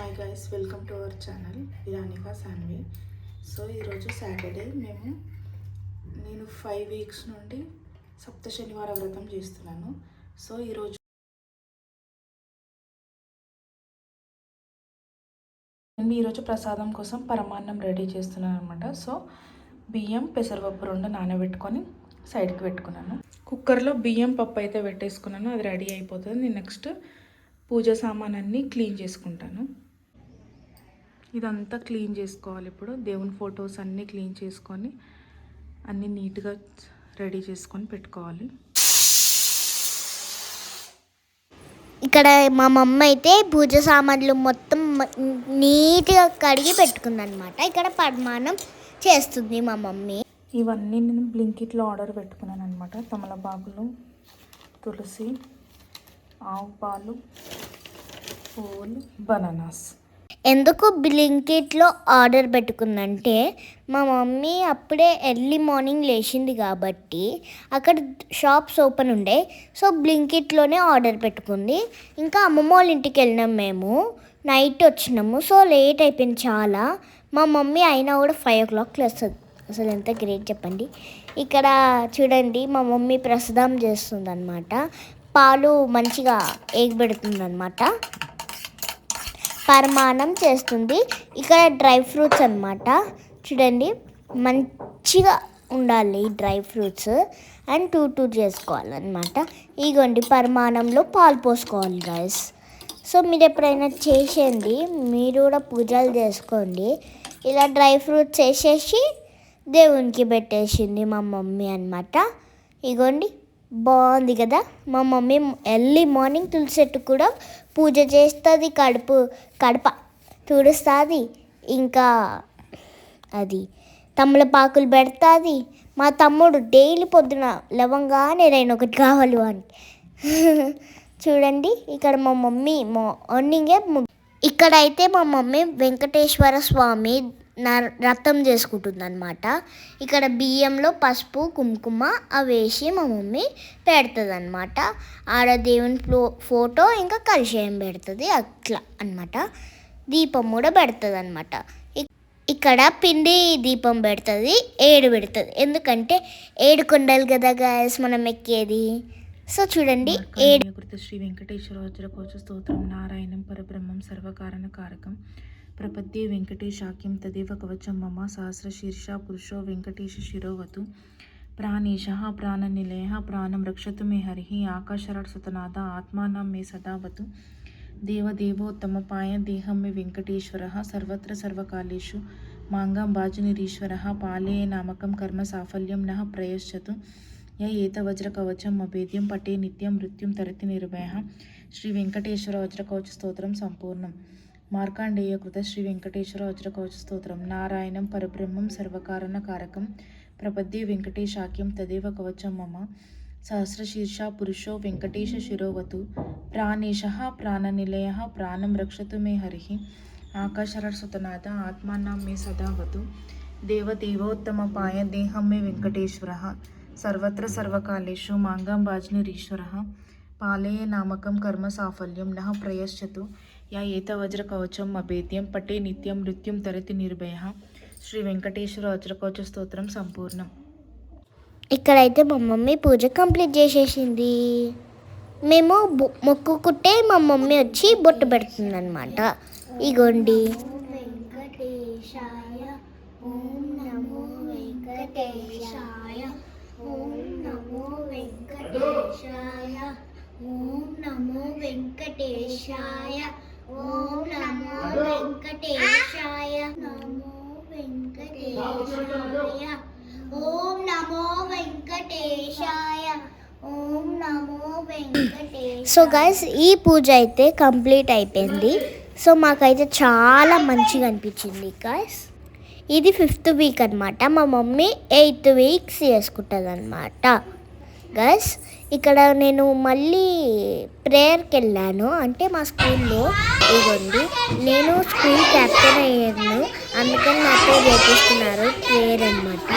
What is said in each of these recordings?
Hi guys welcome to our channel ఇరానికా Saanvi so ఈరోజు Saturday మేము నేను ఫైవ్ వీక్స్ నుండి సప్త శనివార వ్రతం చేస్తున్నాను. సో ఈరోజు నేను ఈరోజు ప్రసాదం కోసం పరమాన్నం రెడీ చేస్తున్నాను అనమాట సో బియ్యం పెసరపప్పు రెండు నానబెట్టుకొని సైడ్కి పెట్టుకున్నాను. కుక్కర్లో బియ్యం పప్పు అయితే పెట్టేసుకున్నాను. అది రెడీ అయిపోతుంది. నేను నెక్స్ట్ పూజ సామాన్ అన్నీ క్లీన్ చేసుకుంటాను. ఇదంతా క్లీన్ చేసుకోవాలి ఇప్పుడు. దేవుని ఫొటోస్ అన్నీ క్లీన్ చేసుకొని అన్నీ నీట్గా రెడీ చేసుకొని పెట్టుకోవాలి. ఇక్కడ మా మమ్మ అయితే పూజ సామాన్లు మొత్తం నీట్గా కడిగి పెట్టుకుందనమాట ఇక్కడ పరమాణం చేస్తుంది మా మమ్మీ. ఇవన్నీ నేను బ్లింకిట్లో ఆర్డర్ పెట్టుకున్నాను అనమాట తమలపాకులు తులసి ఆవు పాలు పువ్వులు బనానాస్. ఎందుకు బ్లింకిట్లో ఆర్డర్ పెట్టుకుందంటే మా మమ్మీ అప్పుడే ఎర్లీ మార్నింగ్ లేచింది కాబట్టి అక్కడ షాప్స్ ఓపెన్ ఉండే సో బ్లింకిట్లోనే ఆర్డర్ పెట్టుకుంది. ఇంకా అమ్మమ్మ వాళ్ళ ఇంటికి వెళ్ళినాం మేము. నైట్ వచ్చినాము సో లేట్ అయిపోయింది చాలా. మా మమ్మీ అయినా కూడా ఫైవ్ ఓ క్లాక్ వస్తుంది అసలు ఎంత గ్రేట్ చెప్పండి. ఇక్కడ చూడండి మా మమ్మీ ప్రసాదం చేస్తుంది అనమాట పాలు మంచిగా ఏగబెడుతుంది అనమాట పరిమాణం చేస్తుంది. ఇక్కడ డ్రై ఫ్రూట్స్ అన్నమాట. చూడండి మంచిగా ఉండాలి డ్రై ఫ్రూట్స్. అండ్ టూ టూ చేసుకోవాలన్నమాట. ఇగోండి పరిమాణంలో పాలు పోసుకోవాలి గాయస్ సో మీరు ఎప్పుడైనా చేసేయండి. మీరు కూడా పూజలు చేసుకోండి. ఇలా డ్రై ఫ్రూట్స్ వేసేసి దేవునికి పెట్టేసింది మా మమ్మీ అన్నమాట. ఇగోండి బాగుంది కదా? మా మమ్మీ ఎర్లీ మార్నింగ్ తులసి చెట్టు కూడా పూజ చేస్తుంది కడుపు కడప. తుడుస్తుంది ఇంకా అది తమలపాకులు పెడుతుంది. మా తమ్ముడు డైలీ పొద్దున లవంగానే నేను ఒకటి కావాలి అని చూడండి ఇక్కడ మా మమ్మీ మార్నింగే ఇక్కడైతే మా మమ్మీ వెంకటేశ్వర స్వామి రథం చేసుకుంటుంది అనమాట ఇక్కడ బియ్యంలో పసుపు కుంకుమ అవి వేసి మా మమ్మీ పెడుతుంది అనమాట ఆడ దేవుని ఫ్లో ఫోటో ఇంకా కలిశయం పెడుతుంది అట్లా అన్నమాట. దీపం కూడా పెడుతుంది అనమాట ఇక్కడ పిండి దీపం పెడుతుంది ఏడు పెడుతుంది. ఎందుకంటే ఏడు కొండలు కదా గాయస్ మనం ఎక్కేది. సో చూడండి ఏడు శ్రీ వెంకటేశ్వర వజ్రకోచ స్తోత్రం నారాయణం పరబ్రహ్మం సర్వకారణ కారకం. ప్రపద్యే వెంకటేశాఖ్యం తదేవ కవచం మమ సహస్ర శీర్ష పురుషో వెంకటేశ శిరోవతు. ప్రాణేశ ప్రాణనిలయ ప్రాణం రక్షతు మే హరి ఆకాశరాట్ సుతనాథ ఆత్మానం మే సదావతు దేవదేవోత్తమపాయ దేహం మే వెంకటేశ్వర సర్వత్ర సర్వకాలేషు మాంగం బాజునిరీశ్వర పాలే నామకం కర్మ సాఫల్యం నః ప్రయశ్చతు. య ఏత వజ్రకవచం అభేద్యం పటే నిత్యం మృత్యుం తరతి నిర్భయ. శ్రీ వెంకటేశ్వర వజ్రకవచ స్తోత్రం సంపూర్ణం. మార్కాండేయ కృత శ్రీ వెంకటేశ్వర వజ్రకవచ స్తోత్రం. నారాయణం పరబ్రహ్మం సర్వకారణ కారకం ప్రపద్యే వెంకటేశాఖ్యం తదేవ కవచం మమ సహస్రశీర్ష పురుషో వెంకటేశ శిరోవతు. ప్రాణేశ ప్రాణనిలయ ప్రాణం రక్షతు మే హరి. ఆకాశరసుతనాథ ఆత్మానాం మే సదావతు. దేవదేవోత్తమపాయ దేహం మే వెంకటేశ్వర. సర్వత్ర సర్వకాలేషు మాంగం బాజ్నిరీశ్వర పాలయ నామకం కర్మ సాఫల్యం నః ప్రయశ్చతు. యా ఏత వజ్ర కవచం అభేద్యం పటే నిత్యం మృత్యుం తరతి నిర్భయ. శ్రీ వెంకటేశ్వర వజ్రకవచ స్తోత్రం సంపూర్ణం. ఇక్కడైతే మా మమ్మీ పూజ కంప్లీట్ చేసేసింది. మేము మొక్కుకుంటే మా మమ్మీ వచ్చి బొట్టు పెడుతుంది అనమాట ఇగోండి వెంకటేశాయ ఓం నమో వెంకటేశాయ. ఓం నమో వెంకటేశాయ ఓం నమో వెంకటేశాయ. ఓం నమో వెంకటేశాయ. నమో వెంకటేశాయ ఓం నమో వెంకటేశాయ. ఓం నమో వెంకటేశాయ. సో గైస్ ఈ పూజ అయితే కంప్లీట్ అయిపోయింది. సో మాకైతే చాలా మంచిగా అనిపించింది గైస్ ఇది ఫిఫ్త్ వీక్ అనమాట మా మమ్మీ ఎయిత్ వీక్స్ చేసుకుంటుంది అనమాట గస్ ఇక్కడ నేను మళ్ళీ ప్రేయర్కి వెళ్ళాను. అంటే మా స్కూల్లో ఇదిగోండి నేను స్కూల్ క్యాప్టెన్ అయ్యాను. అందుకని నాతో చేపిస్తున్నారు ప్రేయర్ అనమాట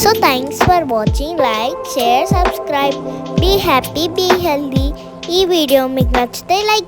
so thanks for watching like share subscribe be happy be healthy ఈ వీడియో మీకు నచ్చితే లైక్ చేయండి